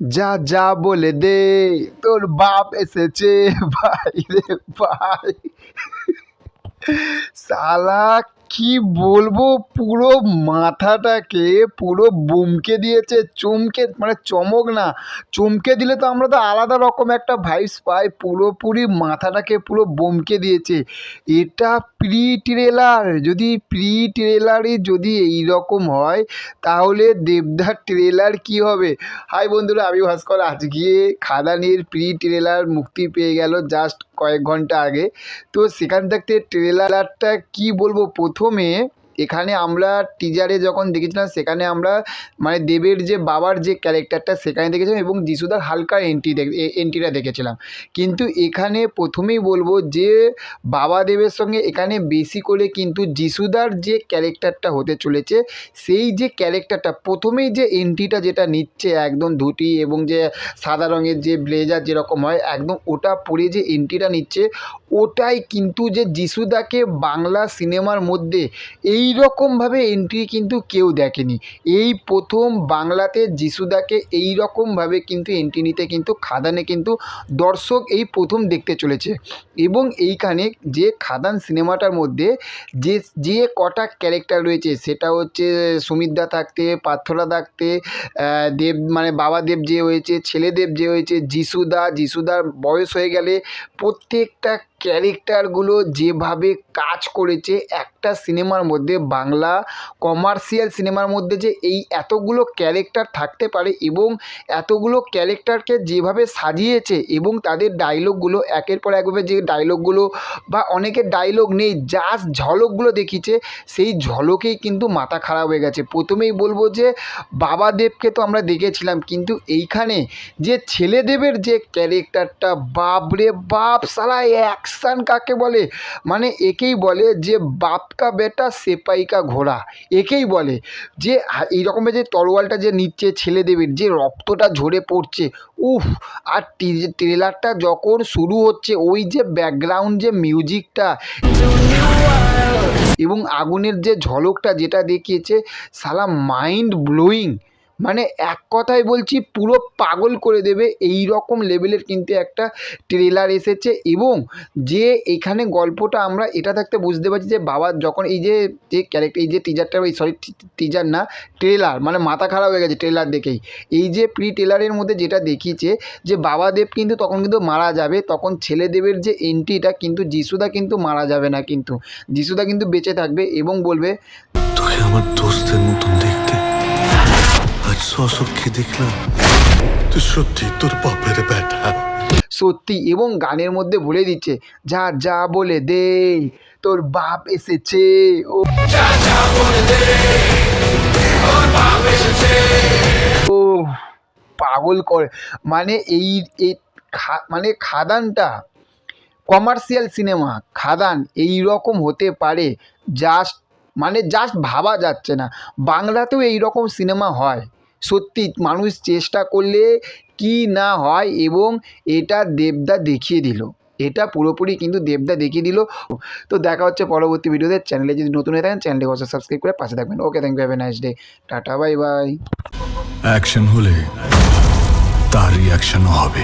যা যা বলে দে তোর বাপ এসেছে ভাই রে ভাই। শালা কি বলব? পুরো মাথাটাকে পুরো বুমকে দিয়েছে, চমকে মানে চমক না। চমকে দিলে তো আমরা তো আলাদা রকম একটা ভাইস পাই। পুরোপুরি মাথাটাকে পুরো বমকে দিয়েছে। এটা প্রি ট্রেলার যদি প্রি ট্রেলারই যদি এই রকম হয়, তাহলে দেবদার ট্রেলার কি হবে? হাই বন্ধুরা, আমি ভাস্কর। আজকে খাদানির প্রি ট্রেলার মুক্তি পেয়ে গেল জাস্ট কয়েক ঘণ্টা আগে। তো সেখান থেকে ট্রেলারটা কি বলব? প্রথমে এখানে আমরা টিজারে যখন দেখেছিলাম, সেখানে আমরা মানে দেবের যে বাবার যে ক্যারেক্টারটা সেখানে দেখেছিলাম এবং যিশুদার হালকা এন্ট্রি এন্ট্রিটা দেখেছিলাম। কিন্তু এখানে প্রথমেই বলব যে বাবা দেবের সঙ্গে এখানে বেশি করে কিন্তু যিশুদার যে ক্যারেক্টারটা হতে চলেছে, সেই যে ক্যারেক্টারটা প্রথমেই যে এন্ট্রিটা যেটা নিচ্ছে একদম ধুতি এবং যে সাদা রঙের যে ব্লেজার যেরকম হয়, একদম ওটা পরে যে এন্ট্রিটা নিচ্ছে ওটাই কিন্তু যে যিশুদাকে বাংলা সিনেমার মধ্যে এই রকমভাবে এন্ট্রি কিন্তু কেউ দেখেনি। এই প্রথম বাংলাতে যিশুদাকে এই রকমভাবে কিন্তু এন্ট্রি নিতে কিন্তু খাদানে কিন্তু দর্শক এই প্রথম দেখতে চলেছে। এবং এইখানে যে খাদান সিনেমাটার মধ্যে যে যে কটা ক্যারেক্টার রয়েছে, সেটা হচ্ছে সুমিতদা থাকতে পার্থরা থাকতে দেব মানে বাবা দেব যে হয়েছে ছেলেদেব যে হয়েছে, যিশুদা, যিশুদার বয়স হয়ে গেলে প্রত্যেকটা ক্যারেক্টারগুলো যেভাবে কাজ করেছে, একটা সিনেমার মধ্যে, বাংলা কমার্শিয়াল সিনেমার মধ্যে যে এই এতগুলো ক্যারেক্টার থাকতে পারে এবং এতগুলো ক্যারেক্টারকে যেভাবে সাজিয়েছে এবং তাদের ডায়লগগুলো একের পর একভাবে যে ডায়লগগুলো বা অনেকের ডায়লগ নেই জাস্ট ঝলকগুলো দেখিয়েছে, সেই ঝলকেই কিন্তু মাথা খারাপ হয়ে গেছে। প্রথমেই বলব যে বাবা দেবকে তো আমরা দেখেছিলাম, কিন্তু এইখানে যে ছেলেদেবের যে ক্যারেক্টারটা, বাপরে বাপ সালা অ্যাকশান কাকে বলে? মানে একেই বলে যে বাপকা বেটা সেপাইকা ঘোড়া। একেই বলে যে এই রকমের যে তরোয়ালটা যে নিচ্ছে ছেলেদেবের যে রক্তটা ঝরে পড়ছে, উফ! আর ট্রেলারটা যখন শুরু হচ্ছে, ওই যে ব্যাকগ্রাউন্ড যে মিউজিকটা এবং আগুনের যে ঝলকটা, যেটা দেখিয়েছে, সালা মাইন্ড ব্লোয়িং মানে এক কথায় বলছি পুরো পাগল করে দেবে এই রকম লেভেলের কিন্তু একটা ট্রেলার এসেছে এবং যে এখানে গল্পটা আমরা এটা থাকতে বুঝতে পারছি যে বাবা যখন এই যে যে ক্যারেক্টার এই যে টিজারটা ওই সরি টিজার না ট্রেলার মানে মাথা খারাপ হয়ে গেছে ট্রেলার দেখেই। এই যে প্রি ট্রেলারের মধ্যে যেটা দেখিয়েছে যে বাবা দেব কিন্তু তখন কিন্তু মারা যাবে, তখন ছেলেদেবের যে এন্ট্রিটা কিন্তু যিশুদা কিন্তু মারা যাবে না কিন্তু। যিশুদা কিন্তু বেঁচে থাকবে এবং বলবে আমার দোস্তের মতন দেখলাম তুই সত্যি তোর বাপের ব্যাটা। সত্যি, এবং গানের মধ্যে বলে দিচ্ছে, যা যা বলে দে, তোর বাপ এসেছে। ও। ও, পাগল করে। মানে এই এই মানে খাদানটা, কমার্শিয়াল সিনেমা, খাদান এই রকম হতে পারে জাস্ট মানে জাস্ট ভাবা যাচ্ছে না। বাংলাতেও এই রকম সিনেমা হয়। সত্যি মানুষ চেষ্টা করলে কি না হয় এবং এটা দেবদা দেখিয়ে দিল। এটা পুরোপুরি কিন্তু দেবদা দেখিয়ে দিল। তো দেখা হচ্ছে পরবর্তী ভিডিওতে। চ্যানেলে যদি নতুন হয়ে থাকেন চ্যানেলটি অবশ্যই সাবস্ক্রাইব করে পাশে থাকবেন। Okay thank you have a nice day tata bye bye action হলে তার রিয়াকশনও হবে।